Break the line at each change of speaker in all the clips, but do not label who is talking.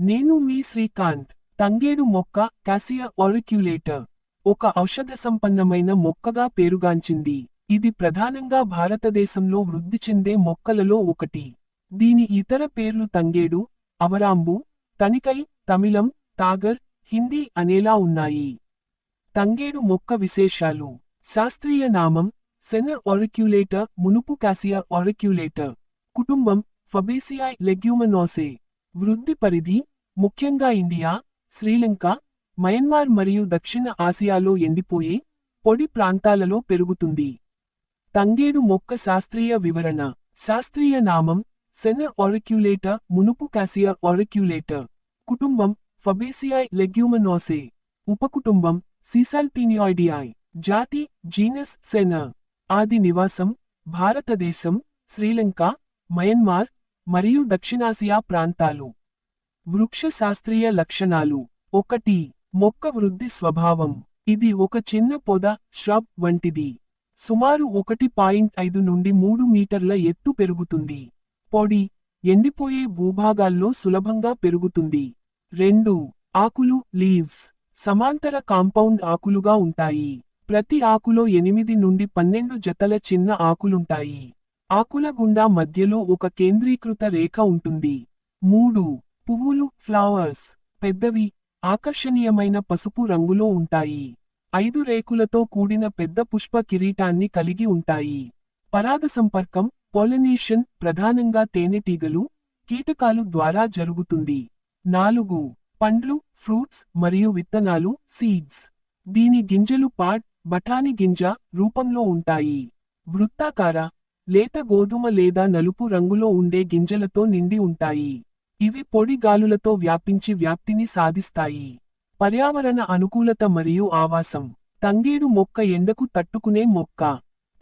నేను మీ శ్రీకాంత్ తంగేడు మొక్క క్యాసియా ఆరిక్యులేటర్. ఒక ఔషధ సంపన్నమైన మొక్కగా పేరుగాంచింది. ఇది ప్రధానంగా భారతదేశంలో వృద్ధి చెందే మొక్కలలో ఒకటి. దీని ఇతర పేర్లు తంగేడు అవరాంబు తనికై తమిళం తాగర్ హిందీ అనేలా ఉన్నాయి. తంగేడు మొక్క విశేషాలు. శాస్త్రీయ నామం సెనర్ ఆరిక్యులేటర్ మునుపు కాసియా ఆరిక్యులేటర్. కుటుంబం ఫబేసియాయ్ లెగ్యూమనోసే. వృద్ధి పరిధి ముఖ్యంగా ఇండియా శ్రీలంక మయన్మార్ మరియు దక్షిణ ఆసియాలో ఎండిపోయే పొడి ప్రాంతాలలో పెరుగుతుంది. తంగేడు మొక్క శాస్త్రీయ వివరణ శాస్త్రీయ నామం సెనర్ ఆరిక్యులేటర్ మునుపు కాసియా ఆరిక్యులేటర్. కుటుంబం ఫబేసియాయ్ లెగ్యూమనోసే. ఉపకుటుంబం సీసాల్పీనియాయిడియాయ్ జాతి జీనస్ సెన. ఆది నివాసం భారతదేశం శ్రీలంక మయన్మార్ మరియు దక్షిణాసియా ప్రాంతాలు. వృక్ష శాస్త్రీయ లక్షణాలు. ఒకటి మొక్క వృద్ధి స్వభావం. ఇది ఒక చిన్న పొద ష్రబ్ వంటిది. సుమారు ఒకటి పాయింట్ ఐదు నుండి మూడు మీటర్ల ఎత్తు పెరుగుతుంది. పొడి ఎండిపోయే భూభాగాల్లో సులభంగా పెరుగుతుంది. రెండు ఆకులు లీవ్స్ సమాంతర కాంపౌండ్ ఆకులుగా ఉంటాయి. ప్రతి ఆకులో ఎనిమిది నుండి పన్నెండు జతల చిన్న ఆకులుంటాయి. ఆకుల గుండా మధ్యలో ఒక కేంద్రీకృత రేఖ ఉంటుంది. మూడు పువ్వులు ఫ్లవర్స్ పెద్దవి ఆకర్షణీయమైన పసుపు రంగులో ఉంటాయి. ఐదు రేకులతో కూడిన పెద్ద పుష్ప కిరీటాన్ని కలిగి ఉంటాయి. పరాగ సంపర్కం ప్రధానంగా తేనెటీగలు కీటకాలు ద్వారా జరుగుతుంది. నాలుగు పండ్లు ఫ్రూట్స్ మరియు విత్తనాలు సీడ్స్. దీని గింజలు పాట్ బఠాని గింజ రూపంలో ఉంటాయి. వృత్తాకార లేత గోధుమ లేదా నలుపు రంగులో ఉండే గింజలతో నిండి ఉంటాయి. ఇవి పొడి గాలులతో వ్యాపించి వ్యాప్తిని సాధిస్తాయి. పర్యావరణ అనుకూలత మరియు ఆవాసం. తంగేడు మొక్క ఎండకు తట్టుకునే మొక్క.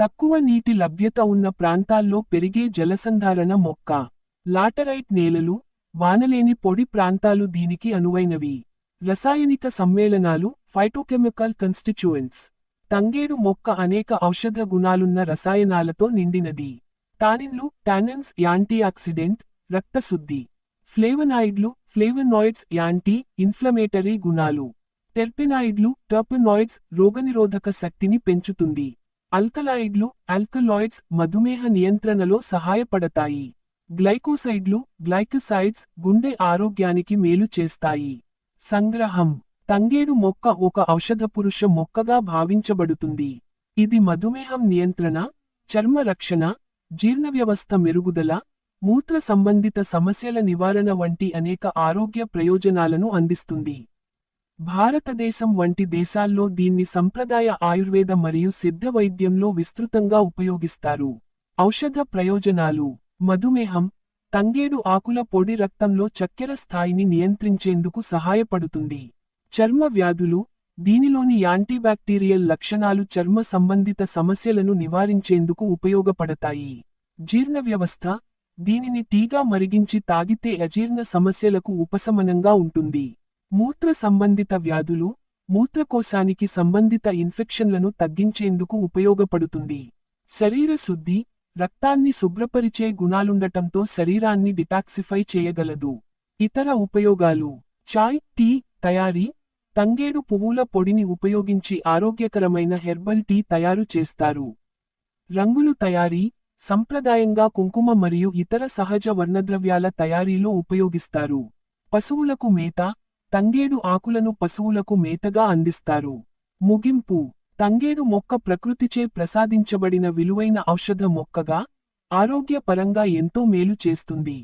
తక్కువ నీటి లభ్యత ఉన్న ప్రాంతాల్లో పెరిగే జలసంధారణ మొక్క. లాటరైట్ నేలలు వానలేని పొడి ప్రాంతాలు దీనికి అనువైనవి. రసాయనిక సమ్మేళనాలు ఫైటోకెమికల్ కన్స్టిట్యూయెంట్స్ తంగేడు మొక్క అనేక ఔషధ గుణాలున్న రసాయనాలతో నిండినది. టానిన్లు టానిన్స్ యాంటీఆక్సిడెంట్ రక్తశుద్ధి. ఫ్లేవనాయిడ్లు ఫ్లేవనాయిడ్స్ యాంటీ ఇన్ఫ్లమేటరీ గుణాలు. టెర్పెనాయిడ్లు టర్పనాయిడ్స్ రోగనిరోధక శక్తిని పెంచుతుంది. అల్కలాయిడ్లు ఆల్కలాయిడ్స్ మధుమేహ నియంత్రణలో సహాయపడతాయి. గ్లైకోసైడ్లు గ్లైకసైడ్స్ గుండె ఆరోగ్యానికి మేలు చేస్తాయి. సంగ్రహం. తంగేడు మొక్క ఒక ఔషధపురుష మొక్కగా భావించబడుతుంది. ఇది మధుమేహం నియంత్రణ చర్మ రక్షణ జీర్ణవ్యవస్థ మెరుగుదల మూత్ర సంబంధిత సమస్యల నివారణ వంటి అనేక ఆరోగ్య ప్రయోజనాలను అందిస్తుంది. భారతదేశం వంటి దేశాల్లో దీన్ని సంప్రదాయ ఆయుర్వేద మరియు సిద్ధ వైద్యంలో విస్తృతంగా ఉపయోగిస్తారు. ఔషధ ప్రయోజనాలు. మధుమేహం. తంగేడు ఆకుల పొడి రక్తంలో చక్కెర స్థాయిని నియంత్రించేందుకు సహాయపడుతుంది. చర్మ వ్యాధులు. దీనిలోని యాంటీబ్యాక్టీరియల్ లక్షణాలు చర్మ సంబంధిత సమస్యలను నివారించేందుకు ఉపయోగపడతాయి. జీర్ణ వ్యవస్థ దీనిని టీగా మరిగించి తాగితే అజీర్ణ సమస్యలకు ఉపశమనంగా ఉంటుంది. మూత్ర సంబంధిత వ్యాధులు మూత్రకోశానికి సంబంధిత ఇన్ఫెక్షన్లను తగ్గించేందుకు ఉపయోగపడుతుంది. శరీర శుద్ధి రక్తాన్ని శుభ్రపరిచే గుణాలుండటంతో శరీరాన్ని డిటాక్సిఫై చేయగలదు. ఇతర ఉపయోగాలు చాయ్ టీ తయారీ తంగేడు పువ్వుల పొడిని ఉపయోగించి ఆరోగ్యకరమైన హెర్బల్ టీ తయారు చేస్తారు. రంగులు తయారీ సంప్రదాయంగా కుంకుమ మరియు ఇతర సహజ వర్ణద్రవ్యాల తయారీలో ఉపయోగిస్తారు. పశువులకు మేత తంగేడు ఆకులను పశువులకు మేతగా అందిస్తారు. ముగింపు. తంగేడు మొక్క ప్రకృతిచే ప్రసాదించబడిన విలువైన ఔషధ మొక్కగా ఆరోగ్యపరంగా ఎంతో మేలు చేస్తుంది.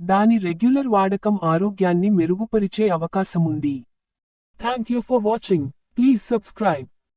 దాని రెగ్యులర్ వాడకం ఆరోగ్యాన్ని మెరుగుపరిచే అవకాశముంది. Thank you for watching please subscribe